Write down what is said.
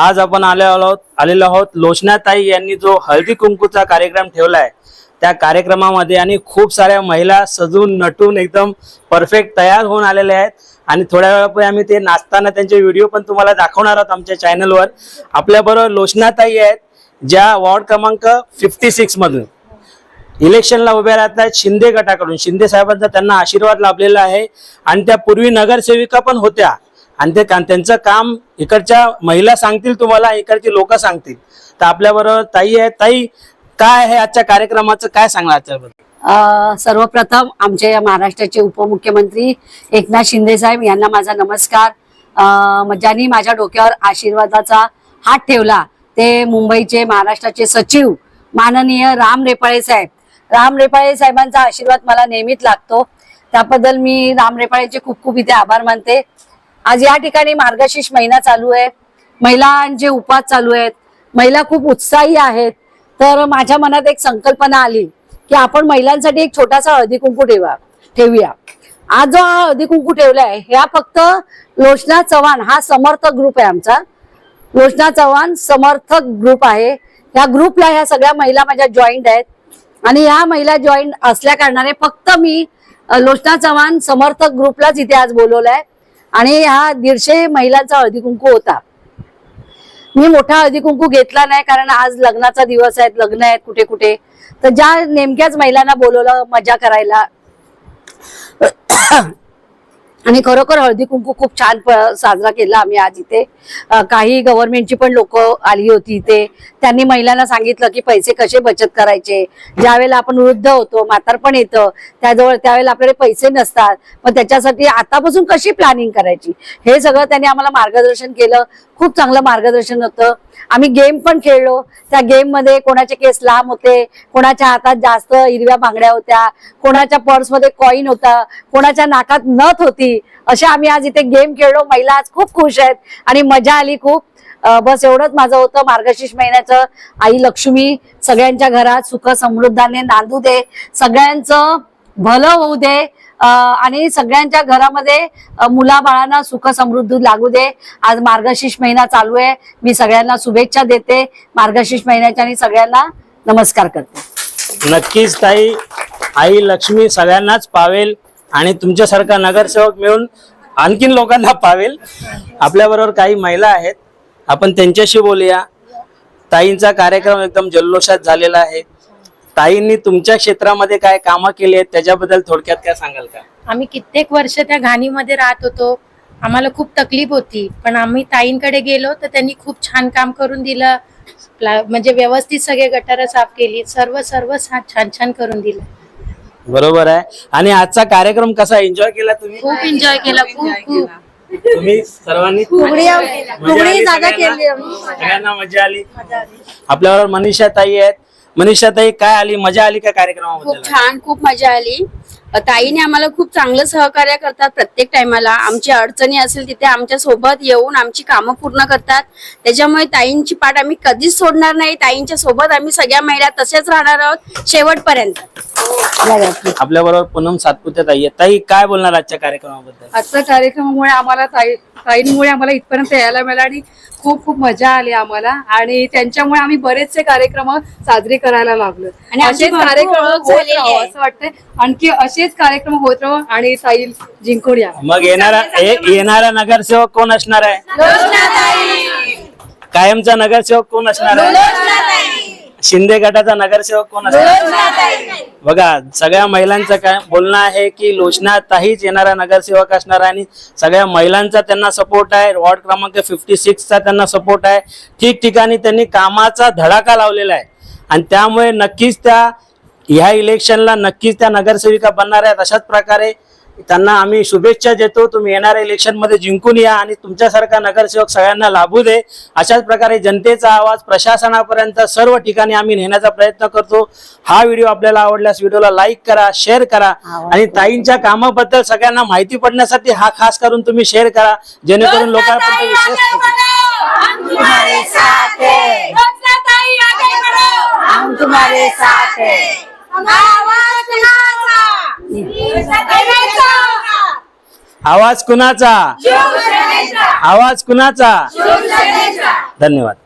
आज आपण आले आहोत आलेलो आहोत. लोचनाताई यांनी जो हळदी कुंकूचा कार्यक्रम आहे त्या कार्यक्रमामध्ये आणि खूप साऱ्या महिला सजून नटून एकदम परफेक्ट तयार होऊन आलेल्या आहेत. आणि थोड्या वेळापूर्वी आम्ही ते नाचताना त्यांचे व्हिडिओ पण तुम्हाला दाखवणार आहोत आमच्या चॅनलवर. आपल्याबरोबर लोचनाताई आहेत ज्या वॉर्ड क्रमांक फिफ्टी सिक्स मधून. इलेक्शनला उभ्या राहत आहेत शिंदे गटाकडून. शिंदे साहेबांचा त्यांना आशीर्वाद लाभलेला आहे. आणि त्या पूर्वी नगरसेविका पण होत्या. आणि ते का- त्यांचं काम इकडच्या महिला सांगतील तुम्हाला इकडची लोक सांगतील. तर आपल्याबरोबर ताई आहे. ताई काय आहे आजच्या कार्यक्रमाचं? काय सांगणार आजच्याबद्दल? सर्वप्रथम आमच्या या महाराष्ट्राचे उपमुख्यमंत्री एकनाथ शिंदे साहेब यांना माझा नमस्कार. ज्यांनी माझ्या डोक्यावर आशीर्वादाचा हात ठेवला ते मुंबईचे महाराष्ट्राचे सचिव माननीय राम रेपाळे साहेब. राम रेपाळे साहेबांचा आशीर्वाद मला नेहमीच लागतो. त्याबद्दल मी राम रेपाळेचे खूप खूप इथे आभार मानते. आज या ठिकाणी मार्गशीर्ष महिना चालू आहे. महिलांचे उपास चालू आहेत. महिला खूप उत्साही आहेत. तर माझ्या मनात एक संकल्पना आली की आपण महिलांसाठी एक छोटासा हळदी कुंकू ठेवा ठेवूया. आज जो हा हळदी कुंकू ठेवलाय ह्या फक्त लोचना चव्हाण हा समर्थक ग्रुप आहे आमचा. लोचना चव्हाण समर्थक ग्रुप आहे. या ग्रुपला ह्या सगळ्या महिला माझ्या जॉईंट आहेत. आणि ह्या महिला जॉईंट असल्या कारणाने फक्त मी लोचना चव्हाण समर्थक ग्रुपलाच इथे आज बोलवलंय. आणि हा दीडशे महिलांचा हळदी कुंकू होता. मी मोठा हळदी कुंकू घेतला नाही कारण आज लग्नाचा दिवस आहेत लग्न आहेत कुठे कुठे. तर ज्या नेमक्याच महिलांना बोलवलं मजा करायला. आणि खरोखर हळदी कुंकू खूप छान साजरा केला आम्ही आज इथे. काही गव्हर्नमेंटची पण लोक आली होती इथे. त्यांनी महिलांना सांगितलं की पैसे कसे बचत करायचे? ज्यावेळेला आपण वृद्ध होतो म्हातारपण येतं त्याजवळ त्यावेळेला आपल्याकडे पैसे नसतात. मग त्याच्यासाठी आतापासून कशी प्लॅनिंग करायची? हे सगळं त्यांनी आम्हाला मार्गदर्शन केलं. खूप चांगलं मार्गदर्शन होतं. आम्ही गेम पण खेळलो. त्या गेममध्ये कोणाचे केस लांब होते कोणाच्या हातात जास्त हिरव्या बांगड्या होत्या कोणाच्या पर्समध्ये कॉईन होता कोणाच्या नाकात नथ होती. अशा आम्ही आज इथे गेम खेळलो. महिला आज खूप खुश आहेत आणि मजा आली खूप. बस एवढंच माझं होतं. मार्गशीर्ष महिन्याचं आई लक्ष्मी सगळ्यांच्या घरात सुख समृद्धाने नांदू दे. सगळ्यांचं भलं होऊ दे. आणि सगळ्यांच्या घरामध्ये मुलाबाळांना सुख समृद्धी लागू दे. आज मार्गशीर्ष महिना चालू आहे. मी सगळ्यांना शुभेच्छा देते. मार्गशीर्ष महिन्याच्या आणि सगळ्यांना नमस्कार करते. नक्कीच ताई. आई लक्ष्मी सगळ्यांनाच पावेल. आणि तुमच्यासारखा नगरसेवक मिळून आणखीन लोकांना पावेल. आपल्याबरोबर काही महिला आहेत. आपण त्यांच्याशी बोलूया. ताईंचा कार्यक्रम एकदम जल्लोषात झालेला आहे. ताईंनी तुमच्या क्षेत्रामध्ये काय कामं केली आहेत त्याच्याबद्दल थोडक्यात काय सांगाल का? आम्ही कित्येक वर्ष त्या घाणीमध्ये राहत होतो. आम्हाला खूप तकलीफ होती. पण आम्ही ताईंकडे गेलो तर त्यांनी खूप छान काम करून दिलं. प्ला- म्हणजे व्यवस्थित सगळे गटारं साफ केली. सर्व सर्व छान छान करून दिलं. बरोबर आहे. आणि आजचा कार्यक्रम कसा एन्जॉय केला तुम्ही? खूप एन्जॉय केला खूप खूप. तुम्ही सर्वांनी फुगडी जागा सगळ्यांना? केली आम्ही. सगळ्यांना मजा आली. आपल्याबरोबर मनीषा ताई आहेत. मनीषा ताई काय आली? मजा आली का खूप कार्यक्रमाबद्दल छान खूप मजा आली. ताईने आम्हाला खूप चांगलं सहकार्य करतात प्रत्येक टायमाला. आमची अडचणी असेल तिथे आमच्यासोबत येऊन आमची कामं पूर्ण करतात. त्याच्यामुळे ताईंची पाठ आम्ही कधीच सोडणार नाही. ताईंच्या सोबत आम्ही सगळ्या महिला तसेच राहणार आहोत शेवटपर्यंत. आपल्या बरोबर पूनम सातपुते ताई ताई काय बोलणार आजच्या कार्यक्रमाबद्दल? आजच्या कार्यक्रमामुळे आम्हाला ताई ताईंमुळे आम्हाला इथपर्यंत यायला मिळालं आणि खूप खूप मजा आली आम्हाला. आणि त्यांच्यामुळे आम्ही बरेचसे कार्यक्रम साजरे करायला लागलो. आणि भरपूर कार्यक्रम. असं वाटतंय. आणखी असेच कार्यक्रम होत राहावं आणि ताई जिंकून या. मग येणारा येणारा नगरसेवक कोण असणार आहे? कायमचा नगरसेवक कोण असणार आहे? शिंदे गटाचा नगरसेवक कोण असणार आहे? बघा सगळ्या महिलांचं काय बोलणं आहे की लोचना ताईच येणारा नगरसेवक असणार आहे आणि सगळ्या महिलांचा त्यांना सपोर्ट आहे. वॉर्ड क्रमांक फिफ्टी सिक्सचा त्यांना सपोर्ट आहे. ठिकठिकाणी त्यांनी कामाचा धडाका लावलेला आहे. आणि त्यामुळे नक्कीच त्या ह्या इलेक्शनला नक्कीच त्या नगरसेविका बनणार आहेत. अशाच प्रकारे त्यांना आम्ही शुभेच्छा देतो. तुम्ही येणाऱ्या इलेक्शनमध्ये जिंकून या आणि तुमच्यासारखा नगरसेवक सगळ्यांना लाभू दे. अशाच प्रकारे जनतेचा आवाज प्रशासनापर्यंत सर्व ठिकाणी आम्ही नेण्याचा प्रयत्न करतो. हा व्हिडिओ आपल्याला आवडल्यास व्हिडिओला लाईक करा शेअर करा आणि ताईंच्या कामाबद्दल सगळ्यांना माहिती पडण्यासाठी हा खास करून तुम्ही शेअर करा. जेणेकरून लोकांपर्यंत विशेष तुम्हारे साथ हैं. आवाज कुणाचा? आवाज कुणाचा? धन्यवाद.